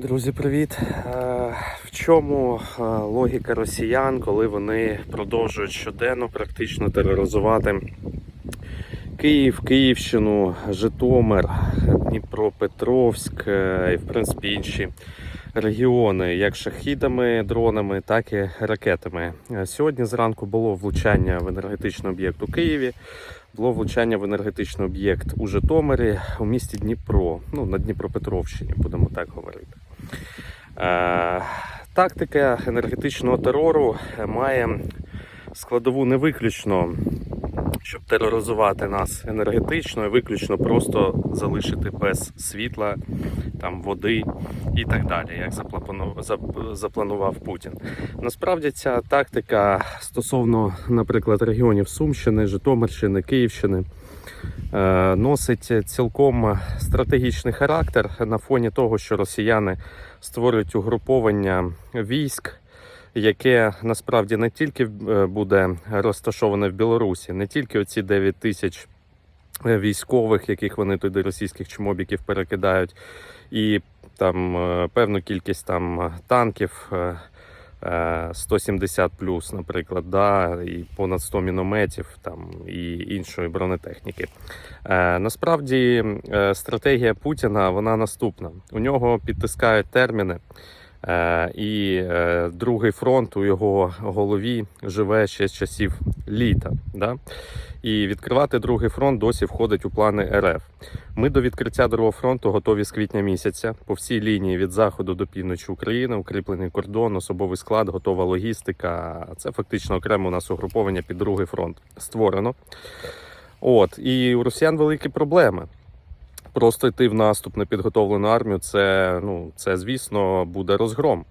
Друзі, привіт! Е, В чому е, логіка росіян, коли вони продовжують щоденно практично тероризувати Київ, Київщину, Житомир, Дніпропетровськ е, і, в принципі, інші регіони, як шахідами, дронами, так і ракетами. Сьогодні зранку було влучання в енергетичний об'єкт у Києві. Було влучання в енергетичний об'єкт у Житомирі у місті Дніпро, ну на Дніпропетровщині, будемо так говорити. Е, тактика енергетичного терору має складову не виключно, щоб тероризувати нас енергетично, і виключно просто залишити без світла, там, води і так далі, як заплану- запланував Путін. Насправді ця тактика стосовно, наприклад, регіонів Сумщини, Житомирщини, Київщини е, носить цілком стратегічний характер на фоні того, що росіяни створюють угруповання військ, яке насправді не тільки е, буде розташоване в Білорусі, не тільки оці 9 тисяч військових, яких вони туди російських чмобіків перекидають, і там е, певну кількість там танків. е, е, 170 плюс, наприклад, да, і понад 100 мінометів там, і іншої бронетехніки. Е, насправді е, стратегія Путіна вона наступна. У нього підтискають терміни, е, і е, другий фронт у його голові живе ще з часів літа. Да? І відкривати другий фронт досі входить у плани РФ. Ми до відкриття другого фронту готові з квітня місяця. По всій лінії від заходу до півночі України, укріплений кордон, особовий склад, готова логістика. Це фактично окремо у нас угруповання під другий фронт створено. От і у росіян великі проблеми. Просто йти в наступ на підготовлену армію, це, ну, це звісно, буде розгром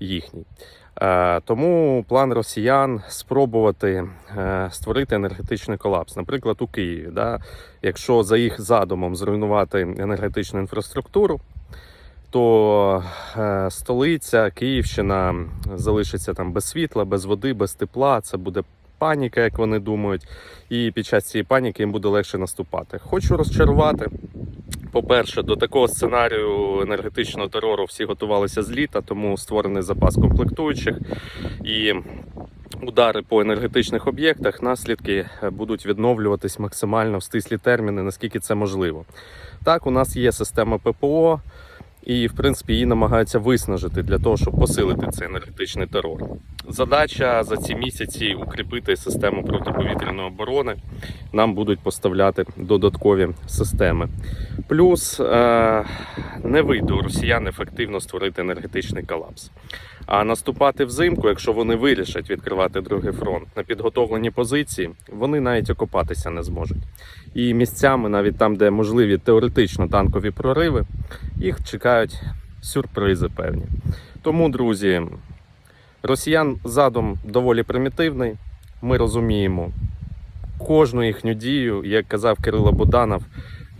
їхній. Е, тому план росіян спробувати е, створити енергетичний колапс. Наприклад, у Києві, да? якщо за їх задумом зруйнувати енергетичну інфраструктуру, то е, столиця, Київщина залишиться там без світла, без води, без тепла. Це буде паніка, як вони думають, і під час цієї паніки їм буде легше наступати. Хочу розчарувати. По-перше, до такого сценарію енергетичного терору всі готувалися з літа, тому створений запас комплектуючих і удари по енергетичних об'єктах, наслідки е, будуть відновлюватись максимально в стислі терміни, наскільки це можливо. Так, у нас є система ППО, і в принципі її намагаються виснажити для того, щоб посилити цей енергетичний терор. Задача за ці місяці укріпити систему протиповітряної оборони. Нам будуть поставляти додаткові системи. Плюс е, не вийде у росіян ефективно створити енергетичний колапс. А наступати взимку, якщо вони вирішать відкривати другий фронт на підготовлені позиції, вони навіть окопатися не зможуть. І місцями, навіть там, де можливі теоретично танкові прориви, їх чекають сюрпризи певні. Тому, друзі, росіян задум доволі примітивний. Ми розуміємо кожну їхню дію, як казав Кирило Буданов.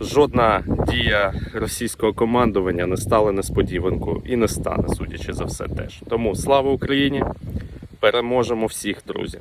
Жодна дія російського командування не стала несподіванкою і не стане, судячи за все, теж. Тому слава Україні! Переможемо всіх, друзі!